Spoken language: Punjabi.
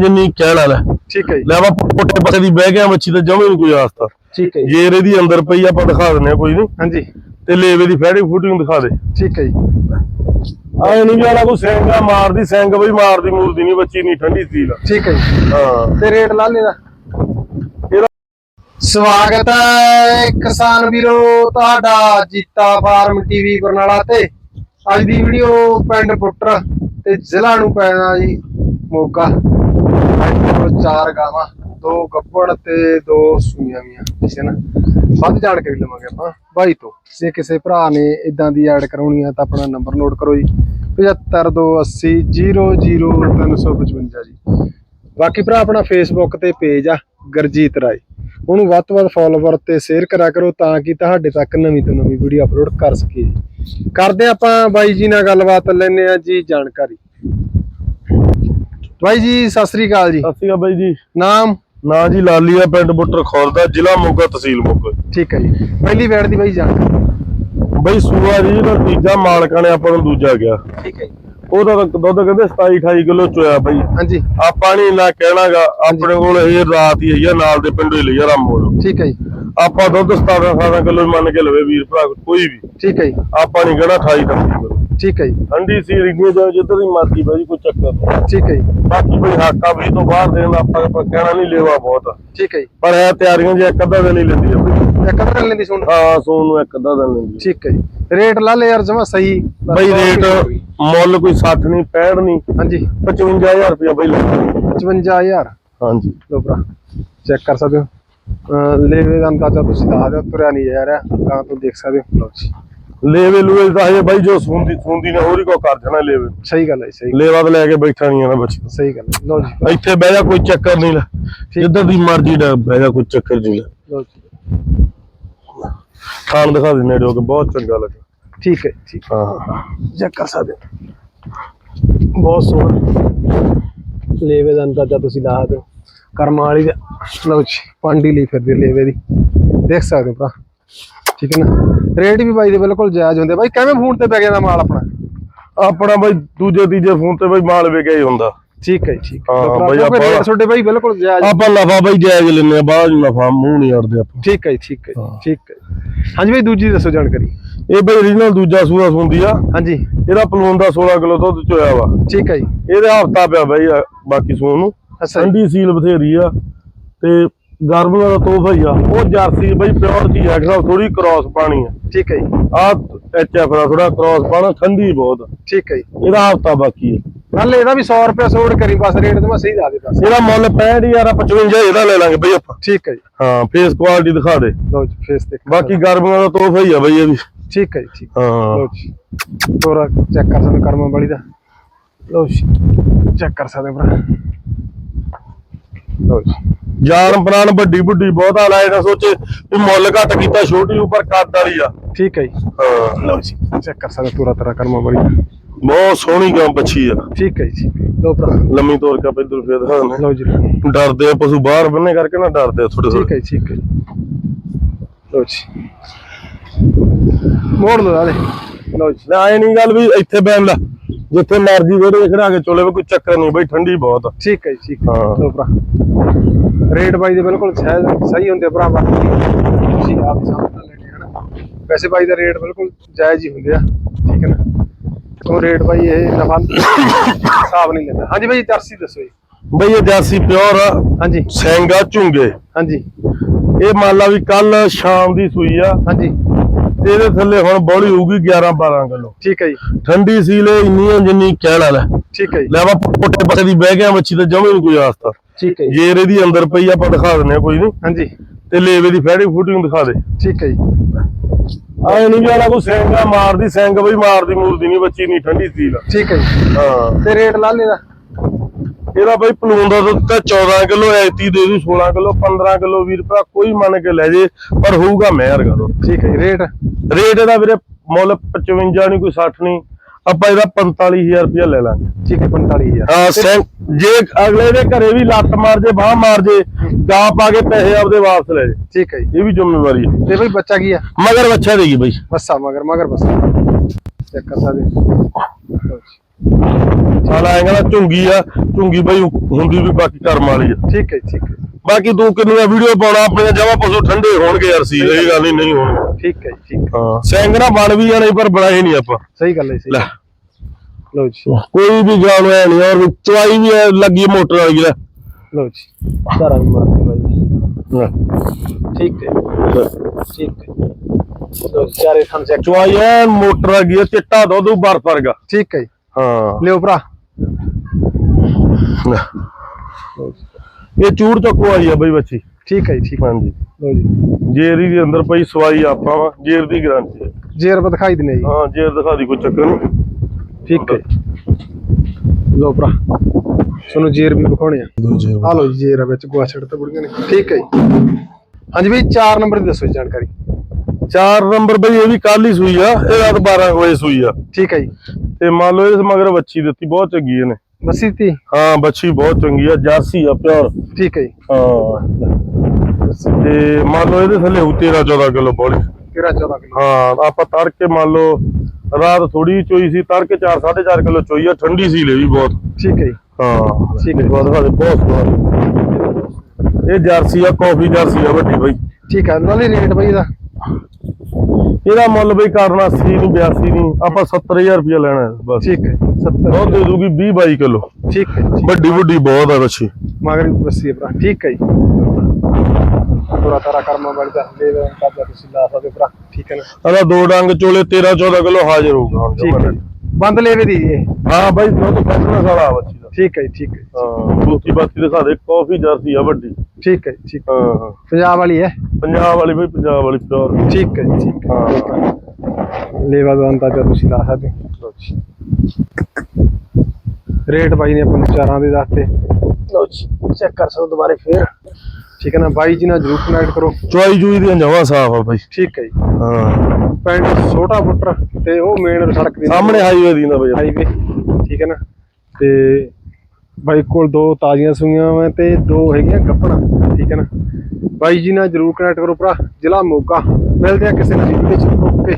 ਜਿੰਨੀ ਕਹਿਣ ਵਾਲਾ ਠੀਕ ਹੈ ਜੀ। ਲੈ ਵਾ ਪੁੱਟੇ ਪਾਸੇ ਦੀ ਬਹਿ ਗਿਆ ਮੱਛੀ ਤੇ ਜਮੇ ਨਹੀਂ ਕੋਈ ਆਸਤਾ। ਠੀਕ ਹੈ ਜੀ। ਜੇਰ ਇਹਦੀ ਅੰਦਰ ਪਈ ਆਪਾਂ ਦਿਖਾ ਦਿੰਨੇ ਆ ਕੋਈ ਨਹੀਂ। ਹਾਂਜੀ। ਤੇ ਲੇਵੇ ਦੀ ਫੈੜੀ ਫੂਟੀ ਨੂੰ ਦਿਖਾ ਦੇ। ਠੀਕ ਹੈ ਜੀ। ਆਏ ਨਹੀਂ ਜਾਣਾ ਕੋਈ ਸੈਂਗਾ ਮਾਰਦੀ ਸੈਂਗ ਬਈ ਮਾਰਦੀ ਮੂਰਦੀ ਨਹੀਂ ਬੱਚੀ ਨਹੀਂ ਠੰਡੀ ਸੀ ਠੀਕ ਹੈ ਜੀ। ਹਾਂ। ਤੇ ਰੇਟ ਲਾ ਲੈਦਾ ਸਵਾਗਤ ਹੈ ਕਿਸਾਨ ਵੀਰੋ ਤੁਹਾਡਾ ਜੀਤਾ ਫਾਰਮ ਟੀਵੀ ਬਰਨਾਲਾ ਤੇ। ਅੱਜ ਦੀ ਵੀਡੀਓ ਪਿੰਡ ਪੁੱਟਰ ਤੇ ਜ਼ਿਲ੍ਹਾ ਨੂੰ ਪੈਣਾ ਜੀ ਮੋਗਾ। ਅੱਜ ਕੋਲ ਚਾਰ ਗਾਵਾਂ, ਦੋ ਗੱਬੜ ਤੇ ਦੋ ਸੂਈਆਂ ਵੀਆਂ ਠੀਕ ਹੈ ਨਾ? ਵੱਧ ਜਾਣਕਾਰੀ ਲਵਾਂਗੇ ਆਪਾਂ। ਬਾਈ ਤੋਂ, ਜੇ ਕਿਸੇ ਭਰਾ ਨੇ ਇਦਾਂ ਦੀ ਐਡ ਕਰਾਉਣੀ ਆ ਤਾਂ ਆਪਣਾ ਨੰਬਰ ਨੋਟ ਕਰੋ ਜੀ। 7528000355 ਜੀ। ਬਾਕੀ ਭਰਾ, ਆਪਣਾ ਫੇਸਬੁੱਕ ਤੇ ਪੇਜ ਆ, ਗਰਜੀਤ ਰਾਏ। ਉਹਨੂੰ ਵੱਧ ਤੋਂ ਵੱਧ ਫੋਲੋਵਰ ਤੇ ਸ਼ੇਅਰ ਕਰਿਆ ਕਰੋ ਤਾਂ ਕਿ ਤੁਹਾਡੇ ਤੱਕ ਨਵੀਂ ਤੋਂ ਨਵੀਂ ਵੀਡੀਓ ਅਪਲੋਡ ਕਰ ਸਕੀਏ ਕਰਦੇ ਹਾਂ ਆਪਾਂ ਬਾਈ ਜੀ ਨਾਲ ਗੱਲਬਾਤ ਲੈਣੇ ਆ ਜੀ ਜਾਣਕਾਰੀ। ਬਾਈ ਜੀ ਸਤਿ ਸ੍ਰੀ ਅਕਾਲ ਜੀ। ਸਤਿ ਸ਼੍ਰੀ ਅਕਾਲ ਬਾਈ ਜੀ। ਨਾਮ? ਨਾਂ ਜੀ ਲਾਲੀਆ ਪਿੰਡ ਬੁੱਟਰ ਖੌਰਦਾ ਜ਼ਿਲ੍ਹਾ ਮੋਗਾ ਤਹਿਸੀਲ ਮੋਗਾ। ਠੀਕ ਹੈ ਜੀ। ਪਹਿਲੀ ਵੇੜ ਦੀ ਬਾਈ ਜਾਣਕਾਰੀ। ਬਈ ਸੂਆ ਜੀ ਦਾ ਤੀਜਾ ਮਾਲਕਾਂ ਨੇ ਆਪਾਂ ਨੂੰ ਦੂਜਾ ਗਿਆ। ਠੀਕ ਹੈ ਜੀ। ਉਹਦਾ ਤਾਂ ਦੁੱਧ ਕਹਿੰਦੇ 27 28 ਕਿਲੋ ਚੋਇਆ ਬਈ। ਹਾਂਜੀ। ਆਪਾਂ ਨਹੀਂ ਨਾ ਕਹਿਣਾਗਾ ਆਪਣੇ ਕੋਲ ਇਹ ਰਾਤ ਹੀ ਹੈ ਨਾਲ ਦੇ ਪਿੰਡੋਂ ਹੀ ਲਈ ਆ ਰਾਮੋਲ ਠੀਕ ਹੈ ਜੀ। ਆਪਾਂ ਦੁੱਧ 17 18 ਕਿਲੋ ਮੰਨ ਕੇ ਲਵੇ ਵੀਰ ਭਰਾ ਕੋਈ ਵੀ। ਠੀਕ ਹੈ ਜੀ। ਆਪਾਂ ਨਹੀਂ ਕਹਿਣਾ 28 29 ਕਿਲੋ। ਠੀਕ ਹੈ ਜੀ। ਠੰਡੀ ਸੀ ਰਿੰਗੀ ਜਾ ਜਿੱਧਰ ਦੀ ਮਰਜ਼ੀ ਬਾਈ ਕੋਈ ਚੱਕਰ ਨਹੀਂ। ਠੀਕ ਹੈ ਜੀ। ਬਾਕੀ ਬਈ ਹਾਕਾ ਵੀ ਤੋਂ ਬਾਹਰ ਦੇਣ ਦਾ ਆਪਾਂ ਆਪਾਂ ਕਹਿਣਾ ਨਹੀਂ ਲੈਵਾ ਬਹੁਤ। ਆ। ਠੀਕ ਹੈ ਜੀ। ਪਰ ਇਹ ਤਿਆਰੀਆਂ ਜੇ ਇੱਕ ਅੱਧਾ ਦਿਨ ਹੀ ਲੈਂਦੀ ਆ ਬਈ। ਇੱਕ ਕਰ ਲੈਂਦੀ ਸੁਣ ਹਾਂ ਸੋਨ ਨੂੰ ਇੱਕ ਅੱਧਾ ਦਿਨ ਲੈਂਦੀ। ਠੀਕ ਹੈ ਜੀ। ਰੇਟ ਲਾ ਲੈ ਯਾਰ ਜਮਾ ਸਹੀ। ਬਈ ਰੇਟ ਰੁਪਏ। ਮੁੱਲ ਕੋਈ 60 ਨਹੀਂ 65 ਨਹੀਂ। ਹਾਂਜੀ। 55000 ਰੁਪਇਆ ਬਈ ਲੈਂਦਾ 55000 ਹਾਂਜੀ। ਲੋ ਭਰਾ ਚੈੱਕ ਕਰ ਸਕਦੇ ਹੋ। ਲੇਵੇ ਦਾ ਅੰਦਾਜ਼ਾ ਤੁਸੀਂ ਦੱਸ ਦਿਓ ਤੁਰਿਆ ਨਹੀਂ ਜਾ ਰਿਹਾ। ਤਾਂ ਤੋਂ ਦੇਖ ਸਕਦੇ ਹੋ। ਲਓ ਜੀ। ਲੇਵੇ ਲੂਵੇ ਤਾਂ ਹਜੇ ਬਾਈ ਜੋ ਸੁੰਦੀ ਸੁੰਦੀ ਨੇ ਹੋਰ ਹੀ ਕੋ ਕਰ ਜਾਣਾ ਲੇਵੇ। ਸਹੀ ਗੱਲ ਹੈ ਸਹੀ ਲੇਵਾ ਤਾਂ ਲੈ ਕੇ ਬੈਠਾ ਨਹੀਂ ਆ ਨਾ ਬੱਚੀ। ਸਹੀ ਗੱਲ ਹੈ ਲਓ ਜੀ। ਇੱਥੇ ਬਹਿ ਜਾ ਕੋਈ ਚੱਕਰ ਨਹੀਂ ਲੈ। ਜਿੱਧਰ ਦੀ ਮਰਜ਼ੀ ਦਾ ਬਹਿ ਜਾ ਕੋਈ ਚੱਕਰ ਨਹੀਂ ਲੈ। ਖਾਣ ਦਿਖਾ ਦੇ ਨੇੜੇ ਹੋ ਕੇ ਬਹੁਤ ਚੰਗਾ ਲੱਗਾ। ਠੀਕ ਹੈ ਠੀਕ। ਹਾਂ। ਸਕਦੇ ਹੋ। ਬਹੁਤ ਸੋਹਣਾ। ਲੇਵੇ ਦਾ ਅੰਦਾਜ਼ਾ ਤੁਸੀਂ ਲਾ ਦਿਓ। ਕਰਮ ਵਾਲੀ ਦਾ ਲਓ ਜੀ ਪਾਂਡੀ ਲਈ ਫਿਰਦੀ ਲੇਵੇ ਦੀ। ਦੇਖ ਸਕਦੇ ਹੋ ਭਰਾ। ਠੀਕ ਹੈ ਨਾ? ਰੇਟ ਵੀ ਬਾਈ ਦੇ ਬਿਲਕੁਲ ਜਾਇਜ਼ ਹੁੰਦੇ ਬਾਈ ਕਿਵੇਂ ਫੋਨ ਤੇ ਪੈ ਗਿਆ ਦਾ ਮਾਲ ਆਪਣਾ? ਆਪਣਾ ਬਾਈ ਦੂਜੇ ਤੀਜੇ ਫੋਨ ਤੇ ਬਾਈ ਮਾਲ ਵਿਕਿਆ ਹੀ ਹੁੰਦਾ। ਠੀਕ ਹੈ ਠੀਕ ਹੈ। ਬਾਈ ਆਪਾਂ- ਰੇਟ ਤੁਹਾਡੇ ਬਾਈ ਬਿਲਕੁਲ ਜਾਇਜ਼ ਆਪਾਂ ਲਫਾ ਬਾਈ ਜਾਇਜ਼ ਲੈਨੇ ਆ ਬਾਅਦ ਲਫਾ ਮੂੰਹ ਨਹੀਂ ਅੜਦੇ ਆਪਾਂ। ਠੀਕ ਹੈ ਠੀਕ ਹੈ। ਠੀਕ ਹੈ। ਹਾਂਜੀ ਬਾਈ ਦੂਜੀ ਦੱਸੋ ਜਾਣਕਾਰੀ। ਇਹ ਬਾਈ ਓਰੀਜਨਲ ਦੂਜਾ ਸੂਆ ਸੁੰਦੀ ਆ। ਹਾਂਜੀ। ਇਹਦਾ ਪਲੂਨ ਦਾ 16 ਕਿਲੋ ਦੁੱਧ ਚੋਇਆ ਵਾ। ਠੀਕ ਹੈ ਜੀ। ਇਹਦੇ ਹਫਤਾ ਪਿਆ ਬਾਈ ਬਾਕੀ ਸੂਣ ਨੂੰ। ਠੰਡੀ ਸੀਲ ਬਥੇਰੀ ਆ। ਤੇ ਗਰਮੀਆਂ ਦਾ ਤੋਹਫਾ ਹੀ ਆ। ਉਹ ਜਰਸੀ ਬਾਈ ਪਿਓਰ ਦੀ ਹੈ ਖਰਾ ਥੋੜੀ ਕ੍ਰਾਸ ਪਾਣੀ ਆ ਠੀਕ ਹੈ ਜੀ, ਆ ਐਚਐਫ ਦਾ ਥੋੜਾ ਕ੍ਰਾਸ ਪਾਣਾ ਠੰਡੀ ਬਹੁਤ। ਠੀਕ ਹੈ ਜੀ। ਇਹਦਾ ਹਫਤਾ ਬਾਕੀ ਹੈ। ਨਾਲ ਇਹਦਾ ਵੀ 100 ਰੁਪਏ ਸੋੜ ਕਰੀ ਬਸ ਰੇਟ ਤੇ ਮੈਂ ਸਹੀ ਦੱਸ ਦਿੱਤਾ। ਇਹਦਾ ਮੁੱਲ 65000 ਆ 55 ਇਹਦਾ ਲੈ ਲਾਂਗੇ ਬਈ ਆਪਾਂ। ਠੀਕ ਹੈ ਜੀ। ਹਾਂ ਫੇਸ ਕੁਆਲਿਟੀ ਦਿਖਾ ਦੇ। ਲਓ ਜੀ ਫੇਸ ਦੇਖ। ਬਾਕੀ ਗਰਮੀਆਂ ਦਾ ਤੋਹਫਾ ਹੀ ਆ ਬਈ ਇਹ ਵੀ ਠੀਕ ਹੈ ਜੀ ਠੀਕ। ਹਾਂ। ਲਓ ਜੀ। ਤੋਰਾ ਚੈੱਕ ਕਰ ਸਕਦੇ ਕਰਮਾਂ ਵਾਲੀ ਦਾ। ਲਓ ਜੀ ਚੈੱਕ ਕਰ ਸਕਦੇ ਭਰਾ। ਲਓ ਜੀ। ਜਾਨ ਪ੍ਰਾਨ ਵੱਡੀ ਵੱਡੀ ਬਹੁਤ ਲਾਏ ਨਾ ਸੋਚੇ ਵੀ ਮੁੱਲ ਘੱਟ ਕੀਤਾ ਛੋਟੀ ਉੱਪਰ ਕੱਦ ਵਾਲੀ ਆ। ਠੀਕ ਹੈ ਜੀ। ਹਾਂ। ਲਓ ਜੀ ਚੈੱਕ ਕਰ ਸਕਦੇ ਤੋਰਾ ਤੇਰਾ ਕਰਮਾਂ ਦਾ ਬਹੁਤ ਸੋਹਣੀ ਗਾਂ ਬੱਚੀ ਆ। ਠੀਕ ਹੈ ਜੀ। ਹੈ। ਲਓ ਭਰਾ। ਲੰਮੀ ਤੋਰ ਕੇ ਇਧਰ ਫੇਰ ਦਿਖਾਉਂਦੇ ਲਓ ਜੀ। ਡਰਦੇ ਆ ਪਸ਼ੂ ਬਾਹਰ ਬੰਨੇ ਕਰਕੇ ਨਾ ਡਰਦੇ ਆ ਥੋੜੇ ਠੀਕ ਹੈ ਜੀ, ਠੀਕ ਹੈ। ਲਓ ਜੀ। ਮੋੜ ਲਓ ਆਲੇ ਲਓ ਜੀ। ਨਾ ਇਹ ਨਹੀਂ ਗੱਲ ਵੀ ਇੱਥੇ ਬੈਨ ਲਾ ਜਿੱਥੇ ਮਰਜ਼ੀ ਵੇੜੇ ਖੜਾ ਕੇ ਚੋਲੇ ਕੋਈ ਚੱਕਰ ਨਹੀਂ ਬਈ ਠੰਡੀ ਬਹੁਤ ਆ। ਠੀਕ ਹੈ ਜੀ ਠੀਕ ਹੈ। ਹਾਂ। ਲਓ ਭਰਾ। ਰੇਟ ਬਾਈ ਦੇ ਬਿਲਕੁਲ ਸਹੀ ਸਹੀ ਹੁੰਦੇ ਭਰਾ ਬਾਕੀ ਤੁਸੀਂ ਆਪ ਸਮਝ ਲੈਣੇ ਹਨਾ ਵੈਸੇ ਬਾਈ ਦਾ ਰੇਟ ਬਿਲਕੁਲ ਜਾਇਜ਼ ਹੀ ਹੁੰਦੇ ਆ ਠੀਕ ਹੈ ਨਾ? ਉਹ ਰੇਟ ਬਾਈ ਇਹ ਨਫਾ ਹਿਸਾਬ ਨਹੀਂ ਲੈਂਦਾ। ਹਾਂਜੀ ਬਾਈ ਜਰਸੀ ਦੱਸੋ ਜੀ। ਬਈ ਇਹ ਜਰਸੀ ਪਿਓਰ ਆ ਹਾਂਜੀ। ਸੈਂਗਾ ਝੁੰਗੇ। ਹਾਂਜੀ। ਇਹ ਮੰਨ ਲਾ ਵੀ ਕੱਲ ਸ਼ਾਮ ਦੀ ਸੂਈ ਆ। ਹਾਂਜੀ। ਤੇ ਇਹਦੇ ਥੱਲੇ ਹੁਣ ਬੋਲੀ ਹੋਊਗੀ 11 12 ਕਿਲੋ। ਠੀਕ ਹੈ ਜੀ। ਠੰਡੀ ਸੀਲੇ ਇੰਨੀ ਆ ਜਿੰਨੀ ਕਹਿਣ ਵਾਲਾ। ਠੀਕ ਹੈ ਜੀ। ਲੈ ਵਾ ਪੁੱਟੇ ਪਾਸੇ ਦੀ ਬਹਿ ਗਿਆ ਮੱਛੀ ਤੇ ਜਮੇ ਨਹੀਂ ਕੋਈ ਆਸਤਾ। ਠੀਕ ਹੈ ਜੀ। ਜੇਰ ਇਹਦੀ ਅੰਦਰ ਪਈ ਆ, ਆਪਾਂ ਦਿਖਾ ਦਿੰਨੇ ਆ ਕੋਈ ਨਹੀਂ ਹਾਂਜੀ। ਤੇ ਲੇਵੇ ਦੀ ਫੈੜੀ ਫੂਟੀ ਨੂੰ ਦਿਖਾ ਦੇ। ਠੀਕ ਹੈ ਜੀ। ਆਏ ਨਹੀਂ ਜਾਣਾ ਕੋਈ ਸੈਂਗਾ ਮਾਰਦੀ ਸੈਂਗ ਬਈ ਮਾਰਦੀ ਮੂਰਦੀ ਨਹੀਂ ਬੱਚੀ ਨਹੀਂ ਠੰਡੀ ਸੀਲ ਆ। ਠੀਕ ਹੈ ਜੀ। ਹਾਂ। ਤੇ ਰੇਟ ਲਾ ਲੈਦਾ ਇਹਦਾ ਬਈ ਪਲੂਨ ਦਾ ਦੁੱਧ ਤਾਂ 14 ਕਿਲੋ ਐਤੀ ਦੇ ਦੂ 16 ਕਿਲੋ 15 ਕਿਲੋ ਵੀਰ ਭਰਾ ਕੋਈ ਮੰਨ ਕੇ ਲੈ ਜੇ ਪਰ ਹੋਊਗਾ ਮਿਹਰ ਕਰੋ ਠੀਕ ਹੈ ਜੀ ਰੇਟ? ਰੇਟ ਇਹਦਾ ਵੀਰੇ ਮੁੱਲ 55 ਨਹੀਂ ਕੋਈ 60 ਨਹੀਂ ਆਪਾਂ ਇਹਦਾ 45000 ਰੁਪਇਆ ਲੈ ਲਾਂਗੇ। ਠੀਕ ਹੈ 45000 ਹਾਂ ਜੇ ਅਗਲੇ ਦੇ ਘਰੇ ਵੀ ਲੱਤ ਮਾਰ ਜੇ ਬਾਹ ਮਾਰ ਜੇ ਗਾਂ ਪਾ ਕੇ ਪੈਸੇ ਆਪਦੇ ਵਾਪਸ ਲੈ ਜੇ। ਠੀਕ ਹੈ ਇਹ ਵੀ ਜ਼ਿੰਮੇਵਾਰੀ ਹੈ। ਤੇ ਬਈ ਬੱਚਾ ਕੀ ਆ? ਮਗਰ ਬੱਚਾ ਦੇਗੀ ਬਈ। ਬੱਸਾ ਮਗਰ ਮਗਰ ਬੱਸਾ। ਚੈੱਕ ਕਰ ਸਕਦੇ। ਸਾਲਾ ਐਂ ਕਹਿੰਦਾ ਝੁੰਗੀ ਆ ਝੁੰਗੀ ਬਈ ਹੁੰਦੀ ਵੀ ਬਾਕੀ ਕਰਮ ਵਾਲੀ ਆ। ਠੀਕ ਹੈ ਠੀਕ ਹੈ। ਬਾਕੀ ਤੂੰ ਕਿੰਨੀਆਂ ਵੀਡੀਓ ਪਾਉਣਾ ਆਪਣੇ ਜਮਾ ਪਸ਼ੂ ਠੰਡੇ ਹੋਣਗੇ ਯਾਰ ਸੀ ਇਹ ਗੱਲ ਹੀ ਨਹੀਂ ਹੋਣਗੇ ਠੀਕ ਹੈ ਠੀਕ ਹੈ। ਹਾਂ ਸੈਂਗਣਾ ਬਣ ਵੀ ਜਾਣੇ ਪਰ ਬਣਾਏ ਨਹੀਂ ਆਪਾਂ। ਸਹੀ ਗੱਲ ਹੈ ਸਹੀ ਲੈ। ਲਓ ਜੀ। ਕੋਈ ਵੀ ਜਾਨ ਐ ਨਹੀਂ ਔਰ ਚਵਾਈ ਵੀ ਲੱਗੀ ਮੋਟਰ ਵਾਲੀ ਲੈ। ਲਓ ਜੀ ਧਾਰਾ ਵੀ ਮਾਰਦੇ ਬਾਈ। ਠੀਕ ਹੈ ਠੀਕ ਹੈ। ਚਾਰੇ ਚੈੱਕ ਚਵਾਈ ਐ ਮੋਟਰ ਆ ਗਈ ਆ, ਚਿੱਟਾ ਦੁੱਧ ਬਰਫ ਵਰਗਾ। ਠੀਕ ਹੈ। ਹਾਂ। ਲਿਓ ਭਰਾ। ਇਹ ਚੂੜ ਚੱਕੋ ਆਈ ਆ ਬਈ ਬੱਚੀ। ਠੀਕ ਹੈ ਜੀ, ਠੀਕ ਹੈ। ਹਾਂਜੀ। ਲਓ ਜੀ। ਜੇਰੀ ਦੇ ਅੰਦਰ ਪਈ ਸਵਾਈ ਆਪਾਂ ਵਾ ਜੇਰ ਦੀ ਗਾਰੰਟੀ ਹੈ ਜੇਰ ਬਾ ਦਿਖਾਈ ਦਿਨੇ ਜੀ। ਹਾਂ ਜੇਰ ਦਿਖਾ ਦੀ ਕੋਈ ਚੱਕਰ ਨਹੀਂ। ਠੀਕ ਹੈ। ਲਓ ਭਰਾ ਤੁਹਾਨੂੰ ਜੇਰ ਵੀ ਵਿਖਾਉਣੇ ਆ। ਆ ਲਓ ਜੀ ਜੇਰ ਆ ਵਿੱਚ ਗੋਆ ਛੱਡ ਤੇ ਬੁੜੀਆਂ ਨੇ। ਠੀਕ ਹੈ ਜੀ। ਹਾਂਜੀ ਬਈ 4 ਨੰਬਰ ਦੀ ਦੱਸੋ ਜੀ ਜਾਣਕਾਰੀ। ਚਾਰ ਨੰਬਰ ਬਈ ਇਹ ਵੀ ਕੱਲ ਹੀ ਸੂਈ ਆ ਇਹ ਰਾਤ 12 ਵਜੇ ਸੂਈ ਆ। ਠੀਕ ਹੈ ਜੀ। ਤੇ ਮੰਨ ਲਓ ਇਸ ਮਗਰ ਬੱਚੀ ਦਿੱਤੀ ਬਹੁਤ ਚੰਗੀ ਇਹਨੇ। ਬਸੀ ਤੀ ਹਾਂ ਬੱਚੀ ਬਹੁਤ ਚੰਗੀ ਆ ਜਰਸੀ ਆ ਪਿਓਰ। ਠੀਕ ਹੈ ਜੀ। ਹਾਂ ਤੇ ਮੰਨ ਲਓ ਇਹਦੇ ਥੱਲੇ ਹੋਊ 13 14 ਕਿਲੋ ਬੋਲੀ 13 14 ਕਿਲੋ। ਹਾਂ ਆਪਾਂ ਤੜਕੇ ਮੰਨ ਲਓ ਰਾਤ ਥੋੜੀ ਚੋਈ ਸੀ ਤੜਕੇ 4 4.5 ਕਿਲੋ ਚੋਈ ਆ ਠੰਡੀ ਸੀ ਲੈ ਵੀ ਬਹੁਤ। ਠੀਕ ਹੈ ਜੀ। ਹਾਂ ਠੀਕ ਹੈ। ਬਹੁਤ ਸਾਡੇ ਬਹੁਤ ਸਵਾਦ। ਇਹ ਜਰਸੀ ਆ ਕਾਫੀ ਜਰਸੀ ਆ ਵੱਡੀ ਬਈ। ਠੀਕ ਹੈ ਨਾਲੇ ਰੇਟ ਬਈ ਇਹਦਾ। ਇਹਦਾ ਮੁੱਲ ਬਈ ਕਰਨਾ 80 ਨਹੀਂ 82 ਨਹੀਂ ਆਪਾਂ 70000 ਰੁਪਇਆ ਲੈਣਾ ਹੈ ਬਸ। ਠੀਕ ਹੈ 70 ਉਹ ਦੇ ਦੂਗੀ 20 22 ਕਿਲੋ। ਠੀਕ ਹੈ। ਵੱਡੀ ਵੱਡੀ ਬਹੁਤ ਆ ਬੱਚੀ ਮਗਰ ਬਸੀ ਭਰਾ ਠੀਕ ਹੈ ਜੀ। ਥੋੜਾ ਤਾਰਾ ਕਰਮਾ ਵਾਲੀ ਦਾ ਲੈ ਲੈ ਕਾਜਾ ਤੁਸੀਂ ਲਾ ਸਕਦੇ ਭਰਾ ਠੀਕ ਹੈ ਨਾ? ਇਹਦਾ ਦੋ ਡੰਗ ਚੋਲੇ 13 14 ਕਿਲੋ ਹਾਜ਼ਰ ਹੋਊਗਾ। ਠੀਕ ਹੈ। ਬੰਦ ਲੈਵੇ ਦੀ ਇਹ। ਹਾਂ ਬਾਈ ਦੁੱਧ ਫੈਸਲਾ ਸਾਰਾ ਬੱਚੀ ਠੀਕ ਹੈ ਜੀ, ਠੀਕ ਹੈ ਹਾਂ ਦੂਸਰੀ ਬਾਤੀ ਦਿਖਾ ਦੇ ਕਾਫੀ ਜਰਸੀ ਆ ਵੱਡੀ। ਠੀਕ ਹੈ ਜੀ, ਠੀਕ ਹਾਂ। ਹਾਂ ਪੰਜਾਬ ਵਾਲੀ ਹੈ? ਪੰਜਾਬ ਵਾਲੀ ਬਈ ਪੰਜਾਬ ਵਾਲੀ ਪਿਓਰ। ਠੀਕ ਹੈ ਜੀ, ਠੀਕ ਹਾਂ। ਹੈ। ਲੇਵਾ ਦਾ ਅੰਦਾਜ਼ਾ ਤੁਸੀਂ ਲਾ ਸਕਦੇ ਹੋ। ਰੇਟ ਬਾਈ ਨੇ ਆਪਾਂ ਨੂੰ ਚਾਰਾਂ ਦੇ ਦੱਸਤੇ। ਲਓ ਜੀ ਚੈੱਕ ਕਰ ਸਕਦੇ ਹੋ ਦੁਬਾਰੇ ਫੇਰ। ਠੀਕ ਹੈ ਨਾ ਬਾਈ ਜੀ ਨਾਲ ਜਰੂਰ ਕਨੈਕਟ ਕਰੋ। ਚੁਆਈ ਜੂਈ ਦੀਆਂ ਜਮਾਂ ਸਾਫ਼ ਆ ਬਾਈ। ਠੀਕ ਹੈ ਜੀ। ਹਾਂ। ਪਿੰਡ ਛੋਟਾ ਬੁੱਟਰ ਤੇ ਉਹ ਮੇਨ ਸੜਕ ਦੀ ਸਾਹਮਣੇ ਹਾਈਵੇ ਦੀ ਨਾ ਬਈ। ਹਾਈਵੇ ਠੀਕ ਹੈ ਨਾ। ਤੇ ਬਾਈ ਕੋਲ ਦੋ ਤਾਜ਼ੀਆਂ ਸੂਈਆਂ ਵਾ ਤੇ ਦੋ ਹੈਗੀਆਂ ਗੱਪਣਾ, ਠੀਕ ਹੈ ਨਾ? ਬਾਈ ਜੀ ਨਾਲ ਜਰੂਰ ਕਨੈਕਟ ਕਰੋ ਭਰਾ, ਜ਼ਿਲ੍ਹਾ ਮੋਗਾ। ਮਿਲਦੇ ਆ ਕਿਸੇ ਨਵੀਂ ਵੀਡੀਓ ਚ ਓਕੇ।